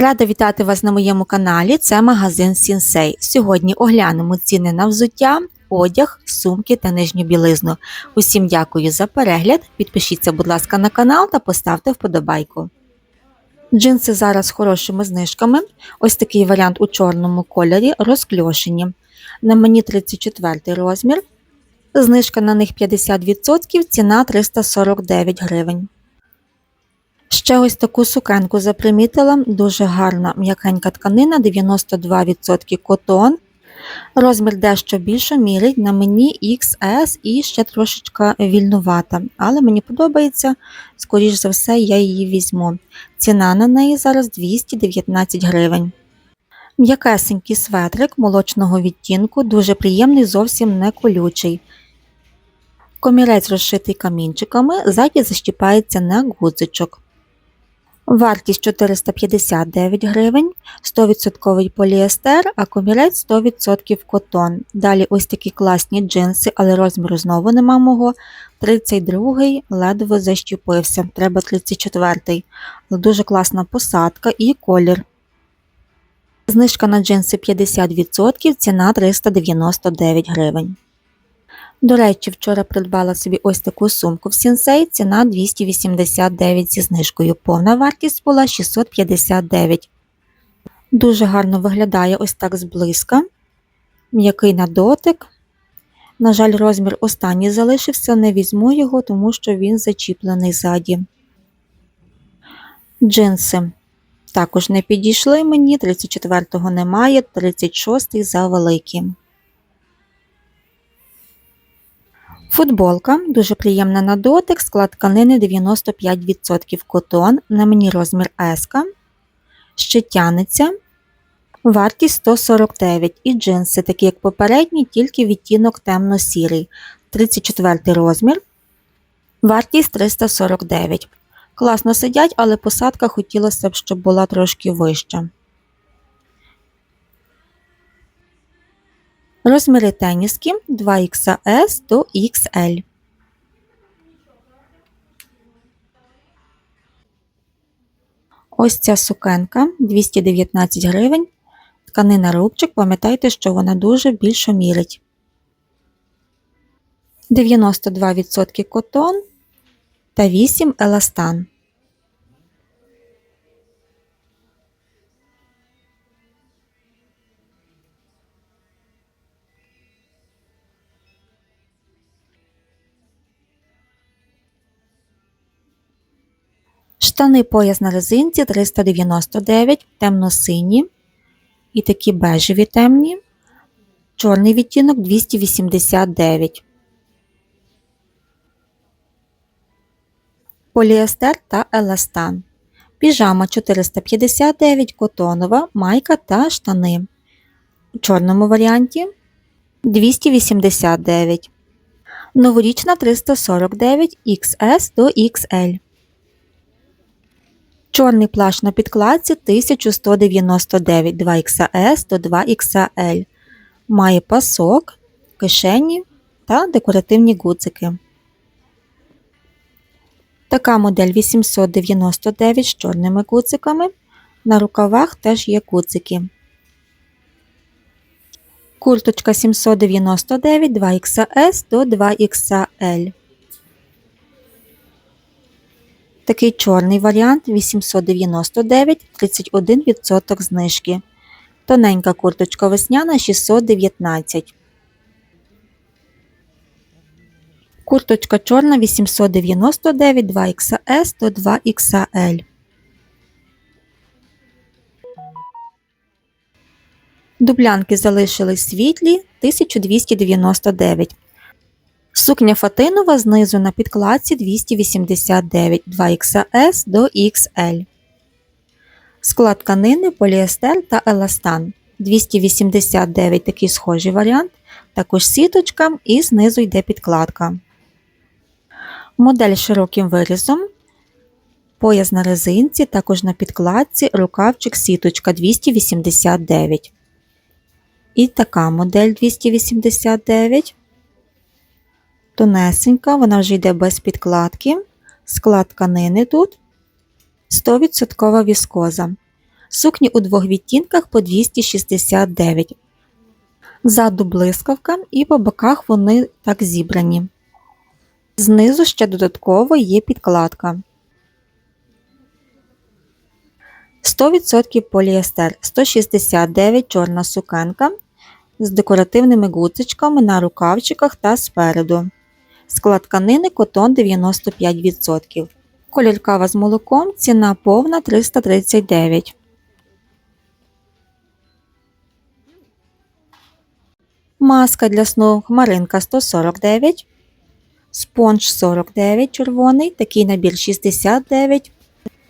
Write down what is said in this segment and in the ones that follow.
Рада вітати вас на моєму каналі. Це магазин Сінсей. Сьогодні оглянемо ціни на взуття, одяг, сумки та нижню білизну. Усім дякую за перегляд. Підпишіться, будь ласка, на канал та поставте вподобайку. Джинси зараз з хорошими знижками. Ось такий варіант у чорному кольорі розкльошені. На мені 34 розмір. Знижка на них 50%, ціна 349 гривень. Ще ось таку сукенку запримітила, дуже гарна м'якенька тканина, 92% котон. Розмір дещо більше мірить на мені XS і ще трошечка вільнувата, але мені подобається, скоріш за все, я її візьму. Ціна на неї зараз 219 гривень. М'якесенький светрик молочного відтінку, дуже приємний, зовсім не колючий. Комірець розшитий камінчиками, ззаді защіпається на гудзичок. Вартість 459 гривень, 100% поліестер, а комірець 100% котон. Далі ось такі класні джинси, але розміру знову нема мого. 32-й ледве защепився, треба 34-й. Дуже класна посадка і колір. Знижка на джинси 50%, ціна 399 гривень. До речі, вчора придбала собі ось таку сумку в Сінсей, ціна 289 зі знижкою. Повна вартість була 659. Дуже гарно виглядає ось так зблизька. М'який на дотик. На жаль, розмір останній залишився, не візьму його, тому що він зачіплений ззаді. Джинси також не підійшли мені, 34-го немає, 36-й завеликі. Футболка дуже приємна на дотик, склад тканини 95% котон, на мені розмір S, ще тянеться, вартість 149 і джинси, такі як попередні, тільки відтінок темно-сірий, 34 розмір, вартість 349. Класно сидять, але посадка хотілося б, щоб була трошки вища. Розміри теніски 2XS до XL. Ось ця сукенка 219 гривень. Тканина рубчик, пам'ятайте, що вона дуже більше мірить. 92% котон та 8 еластан. Штани пояс на резинці 399, темно-сині і такі бежеві темні, чорний відтінок 289. Поліестер та еластан. Піжама 459 котонова, майка та штани. У чорному варіанті 289. Новорічна 349 XS до XL. Чорний плащ на підкладці 1199 2XS до 2XL. Має пасок, кишені та декоративні гудзики. Така модель 899 з чорними гудзиками. На рукавах теж є гудзики. Курточка 799 2XS до 2XL. Такий чорний варіант 899 31% знижки. Тоненька курточка весняна 619. Курточка чорна 899 2XS до 2XL. Дублянки залишились світлі 1299. Сукня фатинова знизу на підкладці 289 2XS до XL. Склад тканини, поліестер та еластан 289 такий схожий варіант. Також сіточка і знизу йде підкладка. Модель з широким вирізом. Пояс на резинці, також на підкладці, рукавчик сіточка 289. І така модель 289 тонесенька, вона вже йде без підкладки, склад тканини тут 100% віскоза. Сукні у двох відтінках по 269. Ззаду блискавка і по боках вони так зібрані. Знизу ще додатково є підкладка. 100% поліестер 169 чорна сукенка з декоративними гудзичками на рукавчиках та спереду. Склад тканини котон 95%. Колір кава з молоком ціна повна 339. Маска для сну хмаринка 149. Спонж 49 червоний, такий набір 69.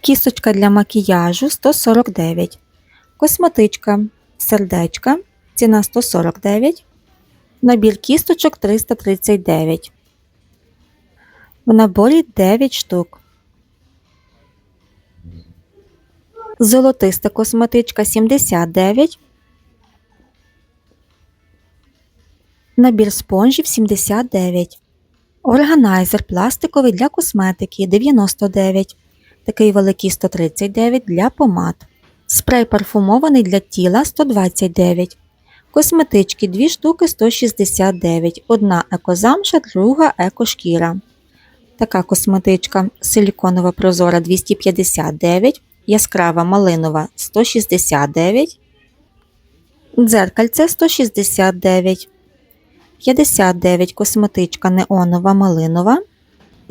Кісточка для макіяжу 149. Косметичка сердечка. Ціна 149. Набір кісточок 339. В наборі 9 штук. Золотиста косметичка 79. Набір спонжів 79. Органайзер пластиковий для косметики 99. Такий великий 139 для помад. Спрей парфумований для тіла 129. Косметички 2 штуки 169. Одна екозамша, друга екошкіра. Така косметичка силіконова прозора 259. Яскрава малинова 169. Дзеркальце 169. 59 косметичка неонова малинова.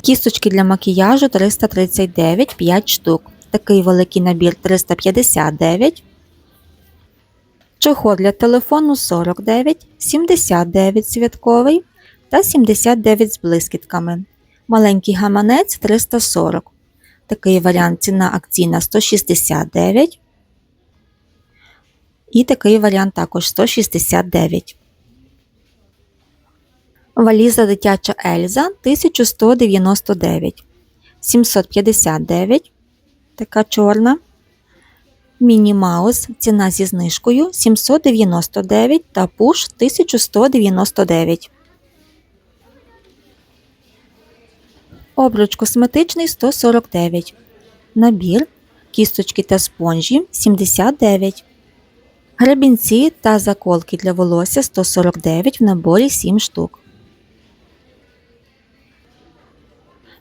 Кісточки для макіяжу 339 5 штук. Такий великий набір 359. Чохол для телефону 49, 79 святковий та 79 з блискітками. Маленький гаманець 340. Такий варіант ціна акційна 169. І такий варіант також 169. Валіза дитяча Ельза 1199. 759. Така чорна. Міні Маус. Ціна зі знижкою 799 та пуш 1199. Обруч косметичний 149. Набір. Кісточки та спонжі 79. Гребінці та заколки для волосся 149 в наборі 7 штук.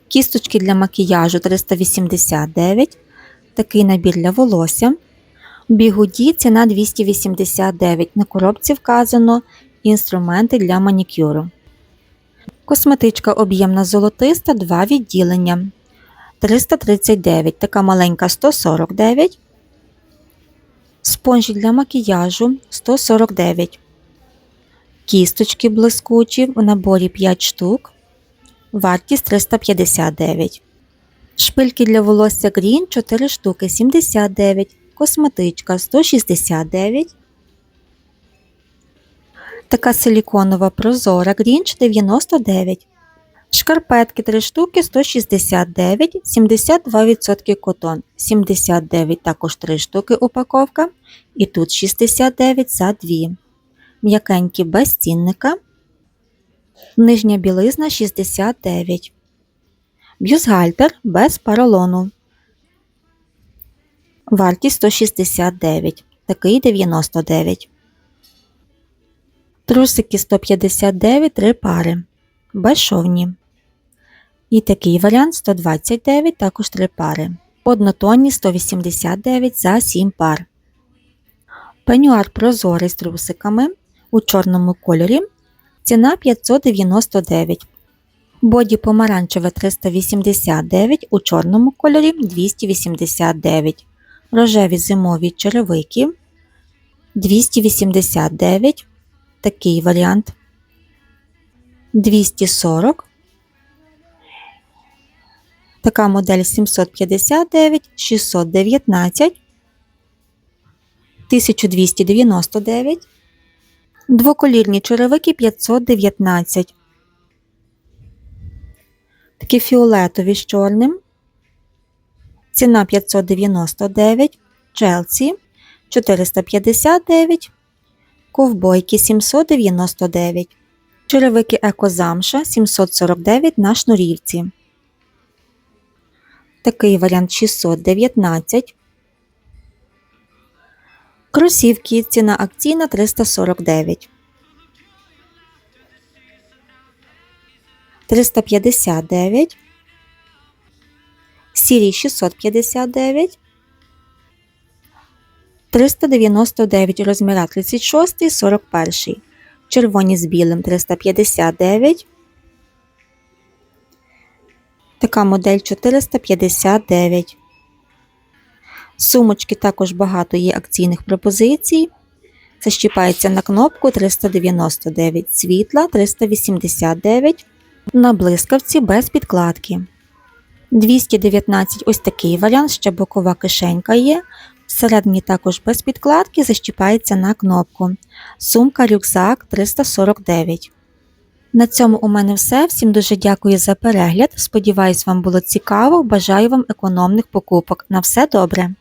Кісточки для макіяжу 389. Такий набір для волосся. Бігуді ціна 289. На коробці вказано інструменти для манікюру. Косметичка об'ємна золотиста 2 відділення. 339. Така маленька 149. Спонжі для макіяжу 149. Кісточки блискучі в наборі 5 штук. Вартість 359. Шпильки для волосся Green 4 штуки 79. Косметичка 169. Така силіконова прозора Грінч 99. Шкарпетки 3 штуки 169, 72% котон, 79 також 3 штуки упаковка. І тут 69 за 2. М'якенькі без цінника. Нижня білизна 69. Бюстгальтер без поролону. Вартість 169. Такий 99. Трусики 159 3 пари. Безшовні. І такий варіант 129, також 3 пари. Однотонні 189 за 7 пар. Пенюар прозорий з трусиками у чорному кольорі. Ціна 599. Боді помаранчеве 389 у чорному кольорі 289. Рожеві зимові черевики 289. Такий варіант. 240. Така модель 759, 619, 1299. Двоколірні черевики 519. Такі фіолетові з чорним. Ціна 599. Челсі 459. Ковбойки 799. Черевики екозамша 749 на шнурівці. Такий варіант 619. Кросівки ціна акційна 349. 359. Сірі 659. 399 розміра 36 41. Червоні з білим 359. Така модель 459. Сумочки також багато є акційних пропозицій. Защіпається на кнопку 399 світла 389 на блискавці без підкладки. 219 ось такий варіант, ще бокова кишенька є. Всередині також без підкладки защіпається на кнопку. Сумка рюкзак 349. На цьому у мене все. Всім дуже дякую за перегляд. Сподіваюсь, вам було цікаво. Бажаю вам економних покупок. На все добре!